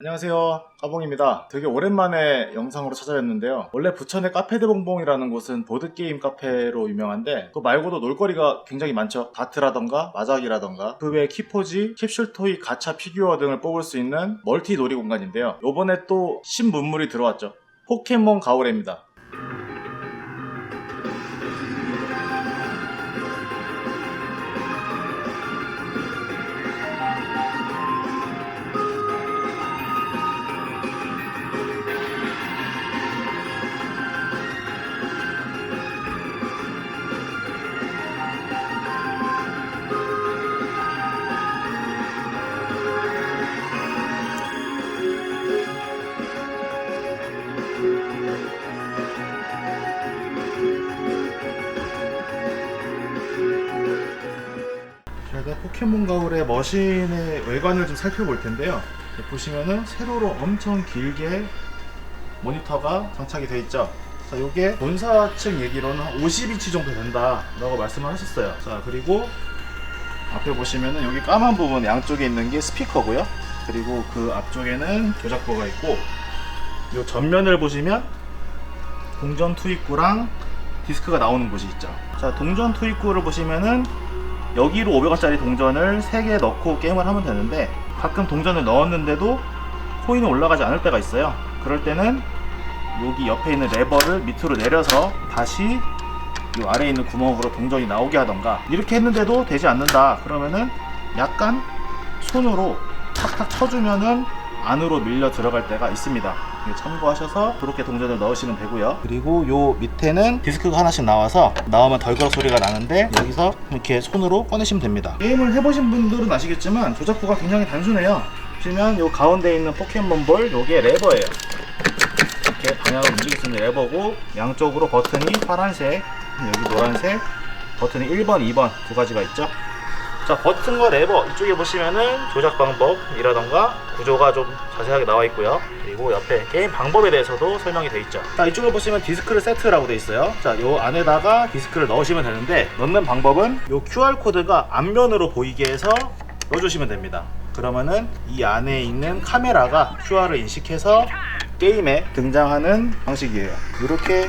안녕하세요. 까봉입니다. 되게 오랜만에 영상으로 찾아왔는데요. 원래 부천의 카페드봉봉이라는 곳은 보드게임 카페로 유명한데 그 말고도 놀거리가 굉장히 많죠. 다트라던가 마작이라던가 그 외에 키포지, 캡슐토이, 가차 피규어 등을 뽑을 수 있는 멀티 놀이 공간인데요. 요번에 또 신문물이 들어왔죠. 포켓몬 가오레입니다 포켓몬 가을의 머신의 외관을 좀 살펴볼 텐데요. 보시면은 세로로 엄청 길게 모니터가 장착이 되어 있죠. 자, 이게 본사 측 얘기로는 한 50인치 정도 된다라고 말씀을 하셨어요. 자, 그리고 앞에 보시면은 여기 까만 부분 양쪽에 있는 게 스피커고요. 그리고 그 앞쪽에는 조작부가 있고 이 전면을 보시면 동전 투입구랑 디스크가 나오는 곳이 있죠. 자, 동전 투입구를 보시면은 여기로 500원짜리 동전을 3개 넣고 게임을 하면 되는데 가끔 동전을 넣었는데도 코인이 올라가지 않을 때가 있어요. 그럴 때는 여기 옆에 있는 레버를 밑으로 내려서 다시 이 아래에 있는 구멍으로 동전이 나오게 하던가 이렇게 했는데도 되지 않는다 그러면은 약간 손으로 탁탁 쳐주면은 안으로 밀려 들어갈 때가 있습니다. 이거 참고하셔서 그렇게 동전을 넣으시면 되고요. 그리고 요 밑에는 디스크가 하나씩 나와서 나오면 덜그럭 소리가 나는데 여기서 이렇게 손으로 꺼내시면 됩니다. 게임을 해보신 분들은 아시겠지만 조작부가 굉장히 단순해요. 보시면 요 가운데 있는 포켓몬볼 요게 레버예요. 이렇게 방향을 움직일 수 있는 레버고 양쪽으로 버튼이 파란색, 여기 노란색, 버튼이 1번, 2번 두 가지가 있죠. 자 버튼과 레버 이쪽에 보시면은 조작 방법이라던가 구조가 좀 자세하게 나와 있고요. 그리고 옆에 게임 방법에 대해서도 설명이 되어 있죠. 자 이쪽에 보시면 디스크를 세트라고 되어 있어요. 자 요 안에다가 디스크를 넣으시면 되는데 넣는 방법은 요 QR코드가 앞면으로 보이게 해서 넣어주시면 됩니다. 그러면은 이 안에 있는 카메라가 QR을 인식해서 게임에 등장하는 방식이에요. 이렇게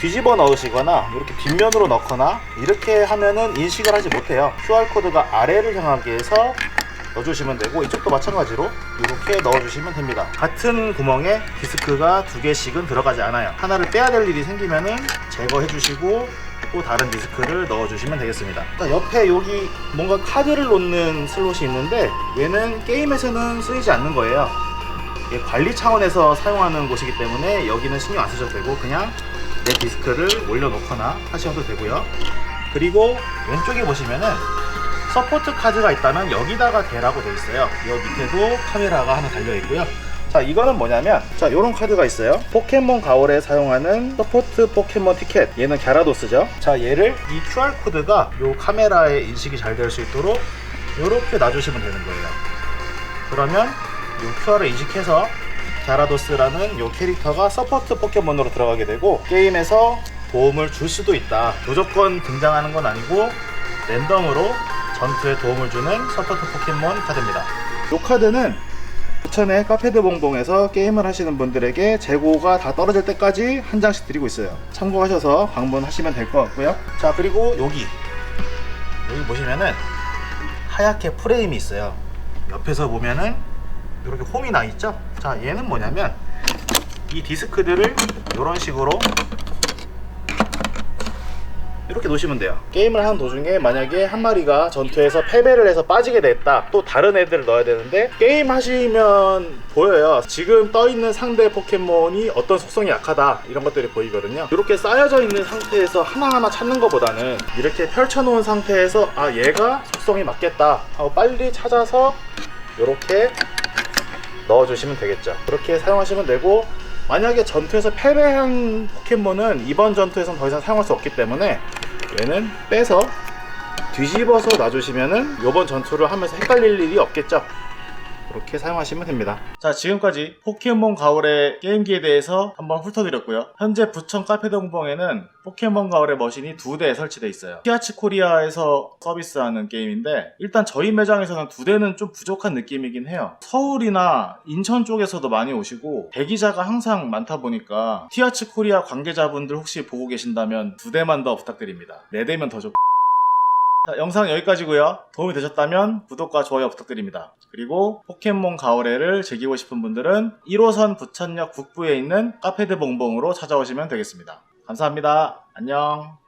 뒤집어 넣으시거나 이렇게 뒷면으로 넣거나 이렇게 하면은 인식을 하지 못해요. QR코드가 아래를 향하게 해서 넣어주시면 되고 이쪽도 마찬가지로 이렇게 넣어주시면 됩니다. 같은 구멍에 디스크가 두 개씩은 들어가지 않아요. 하나를 빼야 될 일이 생기면은 제거해 주시고 또 다른 디스크를 넣어주시면 되겠습니다. 자, 옆에 여기 뭔가 카드를 놓는 슬롯이 있는데 얘는 게임에서는 쓰이지 않는 거예요. 관리 차원에서 사용하는 곳이기 때문에 여기는 신경 안 쓰셔도 되고 그냥 내 디스크를 올려놓거나 하셔도 되고요. 그리고 왼쪽에 보시면은 서포트 카드가 있다면 여기다가 대라고 되어 있어요. 이 밑에도 카메라가 하나 달려 있고요. 자 이거는 뭐냐면 자 요런 카드가 있어요 포켓몬 가올에 사용하는 서포트 포켓몬 티켓 얘는 갸라도스죠 자 얘를 이 QR코드가 요 카메라에 인식이 잘 될 수 있도록 요렇게 놔주시면 되는 거예요 그러면 요 QR을 인식해서 갸라도스라는 요 캐릭터가 서포트 포켓몬으로 들어가게 되고 게임에서 도움을 줄 수도 있다. 무조건 등장하는 건 아니고 랜덤으로 전투에 도움을 주는 서포트 포켓몬 카드입니다. 요 카드는 부천의 카페드 봉봉에서 게임을 하시는 분들에게 재고가 다 떨어질 때까지 한 장씩 드리고 있어요. 참고하셔서 방문하시면 될 것 같고요. 자 그리고 여기 여기 보시면은 하얗게 프레임이 있어요. 옆에서 보면은 이렇게 홈이 나 있죠? 자, 얘는 뭐냐면 이 디스크들을 이런 식으로 이렇게 놓으시면 돼요. 게임을 하는 도중에 만약에 한 마리가 전투에서 패배를 해서 빠지게 됐다. 또 다른 애들을 넣어야 되는데 게임 하시면 보여요. 지금 떠 있는 상대 포켓몬이 어떤 속성이 약하다 이런 것들이 보이거든요. 이렇게 쌓여져 있는 상태에서 하나하나 찾는 것보다는 이렇게 펼쳐놓은 상태에서 아 얘가 속성이 맞겠다 하고 빨리 찾아서 이렇게 넣어주시면 되겠죠. 그렇게 사용하시면 되고 만약에 전투에서 패배한 포켓몬은 이번 전투에서는 더 이상 사용할 수 없기 때문에 얘는 빼서 뒤집어서 놔주시면은 이번 전투를 하면서 헷갈릴 일이 없겠죠. 이렇게 사용하시면 됩니다. 자, 지금까지 포켓몬 가을의 게임기에 대해서 한번 훑어드렸고요. 현재 부천 카페동봉에는 포켓몬 가을의 머신이 두 대 설치되어 있어요. 티아치 코리아에서 서비스하는 게임인데 일단 저희 매장에서는 두 대는 좀 부족한 느낌이긴 해요. 서울이나 인천 쪽에서도 많이 오시고 대기자가 항상 많다 보니까 티아치 코리아 관계자분들 혹시 보고 계신다면 두 대만 더 부탁드립니다. 네 대면 더 좋. 자, 영상 여기까지고요. 도움이 되셨다면 구독과 좋아요 부탁드립니다. 그리고 포켓몬 가을에를 즐기고 싶은 분들은 1호선 부천역 북부에 있는 카페드 봉봉으로 찾아오시면 되겠습니다. 감사합니다. 안녕.